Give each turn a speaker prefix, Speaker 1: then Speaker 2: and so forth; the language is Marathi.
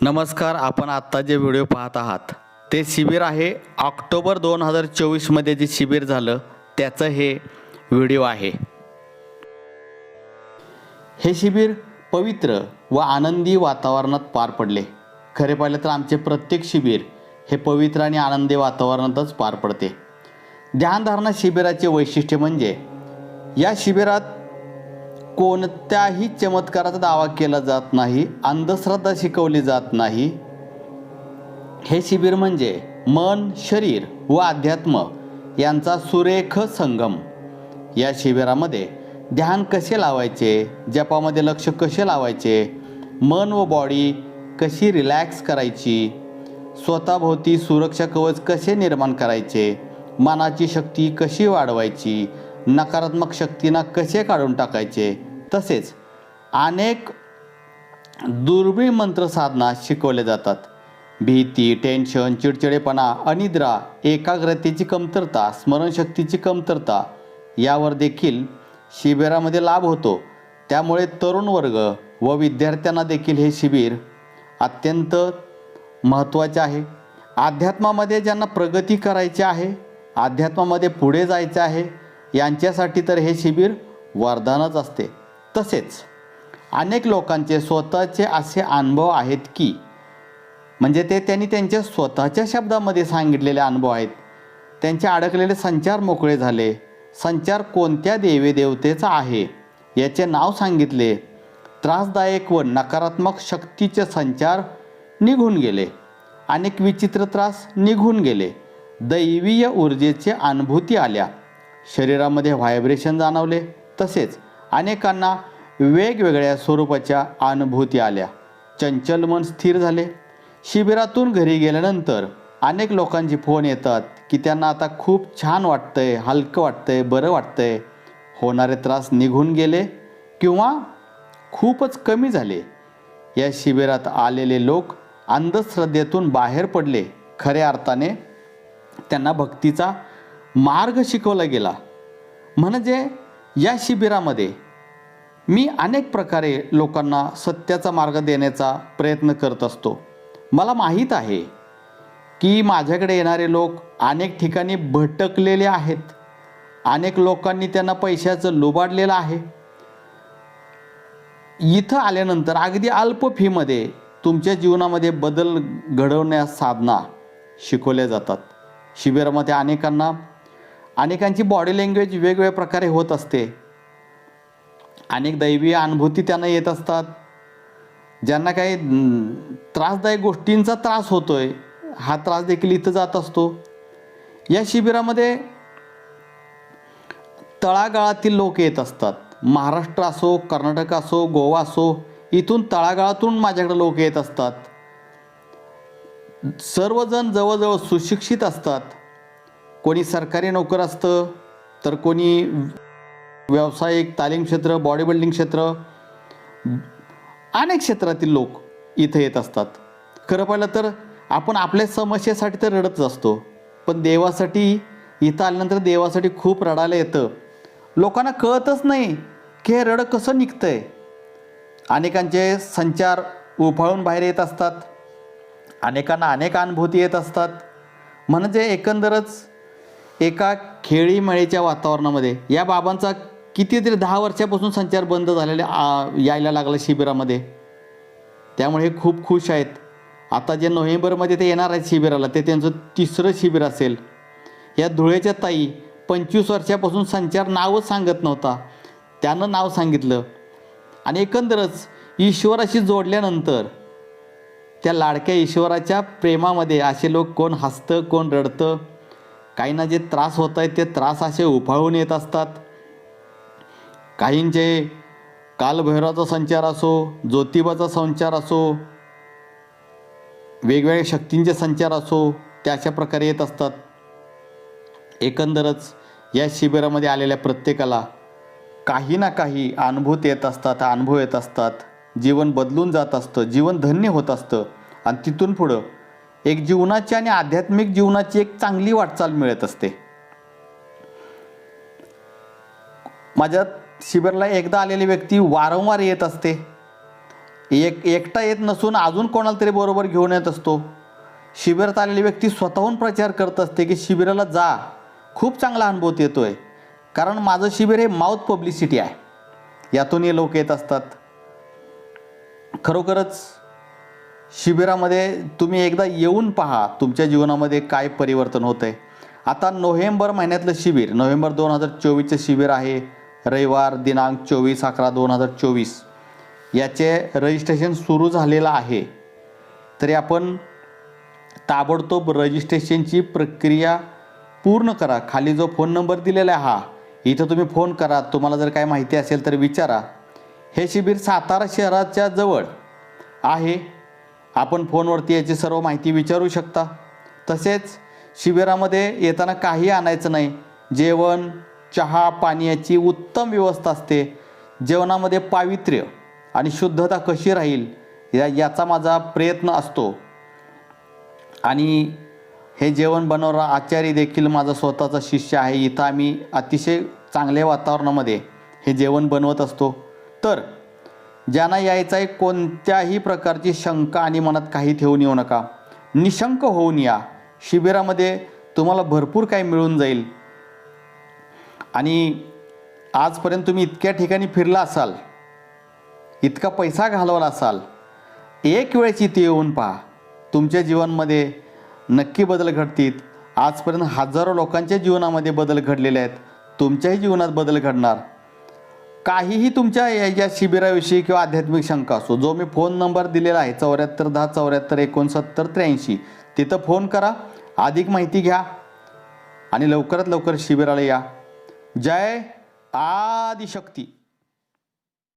Speaker 1: नमस्कार आपण आत्ता जे व्हिडिओ पाहत आहात ते शिबिर आहे. ऑक्टोबर दोन हजार चोवीसमध्ये जे शिबिर झालं त्याचं हे व्हिडिओ आहे. हे शिबिर पवित्र व आनंदी वातावरणात पार पडले. खरे पाहिलं तर आमचे प्रत्येक शिबिर हे पवित्र आणि आनंदी वातावरणातच पार पडते. ध्यानधारणा शिबिराचे वैशिष्ट्य म्हणजे या शिबिरात कोणत्याही चमत्काराचा दावा केला जात नाही अंधश्रद्धा शिकवली जात नाही. हे शिबिर म्हणजे मन शरीर व अध्यात्म यांचा सुरेख संगम. या शिबिरामध्ये ध्यान कसे लावायचे जपामध्ये लक्ष कसे लावायचे मन व बॉडी कशी रिलॅक्स करायची स्वतःभोवती सुरक्षा कवच कसे निर्माण करायचे मनाची शक्ती कशी वाढवायची नकारात्मक शक्तींना कसे काढून टाकायचे तसेच अनेक दुर्मिळ मंत्रसाधना शिकवल्या शिकवले जातात. भीती टेन्शन चिडचिडेपणा अनिद्रा एकाग्रतेची कमतरता स्मरणशक्तीची कमतरता यावर देखील शिबिरामध्ये लाभ होतो. त्यामुळे तरुण वर्ग व विद्यार्थ्यांना देखील हे शिबिर अत्यंत महत्त्वाचे आहे. अध्यात्मामध्ये ज्यांना प्रगती करायची आहे अध्यात्मामध्ये पुढे जायचं आहे यांच्यासाठी तर हे शिबिर वरदानच असते. तसेच अनेक लोकांचे स्वतःचे असे अनुभव आहेत की म्हणजे ते त्यांनी त्यांच्या स्वतःच्या शब्दामध्ये सांगितलेले अनुभव आहेत. त्यांचे अडकलेले संचार मोकळे झाले. संचार कोणत्या देवी देवतेचा आहे याचे नाव सांगितले. त्रासदायक व नकारात्मक शक्तीचे संचार निघून गेले. अनेक विचित्र त्रास निघून गेले. दैवीय ऊर्जेचे अनुभूती आल्या. शरीरामध्ये व्हायब्रेशन जाणवले. तसेच अनेकांना वेगवेगळ्या स्वरूपाच्या अनुभूती आल्या. चंचल मन स्थिर झाले. शिबिरातून घरी गेल्यानंतर अनेक लोकांचे फोन येतात की त्यांना आता खूप छान वाटतंय हलकं वाटतंय बरं वाटतंय. होणारे त्रास निघून गेले किंवा खूपच कमी झाले. या शिबिरात आलेले लोक अंधश्रद्धेतून बाहेर पडले. खऱ्या अर्थाने त्यांना भक्तीचा मार्ग शिकवला गेला. म्हणजे या शिबिरामध्ये मी अनेक प्रकारे लोकांना सत्याचा मार्ग देण्याचा प्रयत्न करत असतो. मला माहीत आहे की माझ्याकडे येणारे लोक अनेक ठिकाणी भटकलेले आहेत. अनेक लोकांनी त्यांना पैशाचं लुबाडलेलं आहे. इथं आल्यानंतर अगदी अल्प फीमध्ये तुमच्या जीवनामध्ये बदल घडवण्यास साधना शिकवल्या जातात. शिबिरामध्ये अनेकांना अनेकांची बॉडी लँग्वेज वेगवेगळ्या प्रकारे होत असते. अनेक दैवीय अनुभूती त्यांना येत असतात. ज्यांना काही त्रासदायक गोष्टींचा त्रास होतोय हा त्रास देखील इथं जात असतो. या शिबिरामध्ये तळागाळातील लोक येत असतात. महाराष्ट्र असो कर्नाटक असो गोवा असो इथून तळागाळातून माझ्याकडे लोक येत असतात. सर्वजण जवळजवळ सुशिक्षित असतात. कोणी सरकारी नोकर असतं तर कोणी व्यावसायिक तालीम क्षेत्र बॉडी बिल्डिंग क्षेत्र अनेक क्षेत्रातील लोक इथं येत असतात. खरं पाहिलं तर आपण आपल्या समस्येसाठी तर रडतच असतो पण देवासाठी इथं आल्यानंतर देवासाठी खूप रडायला येतं. लोकांना कळतच नाही की हे रडं कसं निघतं आहे अनेकांचे संचार उफाळून बाहेर येत असतात. अनेकांना अनेक अनुभूती येत असतात. म्हणजे एकंदरच एका खेळीमेळीच्या वातावरणामध्ये. या बाबांचा कितीतरी दहा वर्षापासून संचार बंद झालेले आ, यायला लागला शिबिरामध्ये. त्यामुळे हे खूप खुश आहेत. आता जे नोव्हेंबरमध्ये ते येणार आहेत शिबिराला ते त्यांचं तिसरं शिबिर असेल. या धुळेच्या ताई पंचवीस वर्षापासून संचार नावच सांगत नव्हता. त्यानं नाव सांगितलं. आणि एकंदरच ईश्वराशी जोडल्यानंतर त्या लाडक्या ईश्वराच्या प्रेमामध्ये असे लोक कोण हसतं कोण रडतं काहींना जे त्रास होत आहेत ते त्रास असे उफाळून येत असतात. काहींचे कालभैरवाचा संचार असो ज्योतिबाचा संचार असो वेगवेगळ्या शक्तींचे संचार असो त्या अशा प्रकारे येत असतात. एकंदरच या शिबिरामध्ये आलेल्या प्रत्येकाला काही ना काही अनुभूत येत असतात अनुभव येत असतात. जीवन बदलून जात असतं जीवन धन्य होत असतं. आणि तिथून पुढं एक जीवनाची आणि आध्यात्मिक जीवनाची एक चांगली वाटचाल मिळत असते. माझ्या शिबिराला एकदा आलेली व्यक्ती वारंवार येत असते. एक एकटा येत नसून अजून कोणाला तरी बरोबर घेऊन येत असतो. शिबिरात आलेली व्यक्ती स्वतःहून प्रचार करत असते की शिबिराला जा. खूप चांगला अनुभव येतोय. कारण माझं शिबिर हे माउथ पब्लिसिटी आहे. यातूनही लोक येत असतात. खरोखरच शिबिरामध्ये तुम्ही एकदा येऊन पहा तुमच्या जीवनामध्ये काय परिवर्तन होतं आहे आता नोव्हेंबर महिन्यातलं शिबिर नोव्हेंबर दोन हजार चोवीसचं शिबिर आहे. रविवार दिनांक चोवीस अकरा दोन हजार चोवीस. याचे रजिस्ट्रेशन सुरू झालेलं आहे. तरी आपण ताबडतोब रजिस्ट्रेशनची प्रक्रिया पूर्ण करा. खाली जो फोन नंबर दिलेला आहे हा इथं तुम्ही फोन करा. तुम्हाला जर काय माहिती असेल तर विचारा. हे शिबिर सातारा शहराच्या जवळ आहे. आपण फोनवरती याची सर्व माहिती विचारू शकता. तसेच शिबिरामध्ये येताना काही आणायचं नाही. जेवण चहा पाण्याची उत्तम व्यवस्था असते. जेवणामध्ये पावित्र्य आणि शुद्धता कशी राहील या याचा माझा प्रयत्न असतो. आणि हे जेवण बनवणारा आचारी देखील माझा स्वतःचा शिष्य आहे. इथं आम्ही अतिशय चांगल्या वातावरणामध्ये हे जेवण बनवत असतो. तर ज्यांना यायचा आहे कोणत्याही प्रकारची शंका आणि मनात काही ठेवून येऊ नका. निशंक होऊन या. शिबिरामध्ये तुम्हाला भरपूर काही मिळून जाईल. आणि आजपर्यंत तुम्ही इतक्या ठिकाणी फिरला असाल इतका पैसा घालवला असाल एक वेळेस इथे येऊन पहा. तुमच्या जीवनामध्ये नक्की बदल घडतील. आजपर्यंत हजारो लोकांच्या जीवनामध्ये बदल घडलेले आहेत. तुमच्याही जीवनात बदल घडणार. काहीही तुमच्या या शिबिराविषयी किंवा आध्यात्मिक शंका असो जो मी फोन नंबर दिलेला आहे चौऱ्याहत्तर दहा चौऱ्याहत्तर एकोणसत्तर त्र्याऐंशी तिथं फोन करा अधिक माहिती घ्या आणि लवकरात लवकर शिबिराला या. जय आदिशक्ती.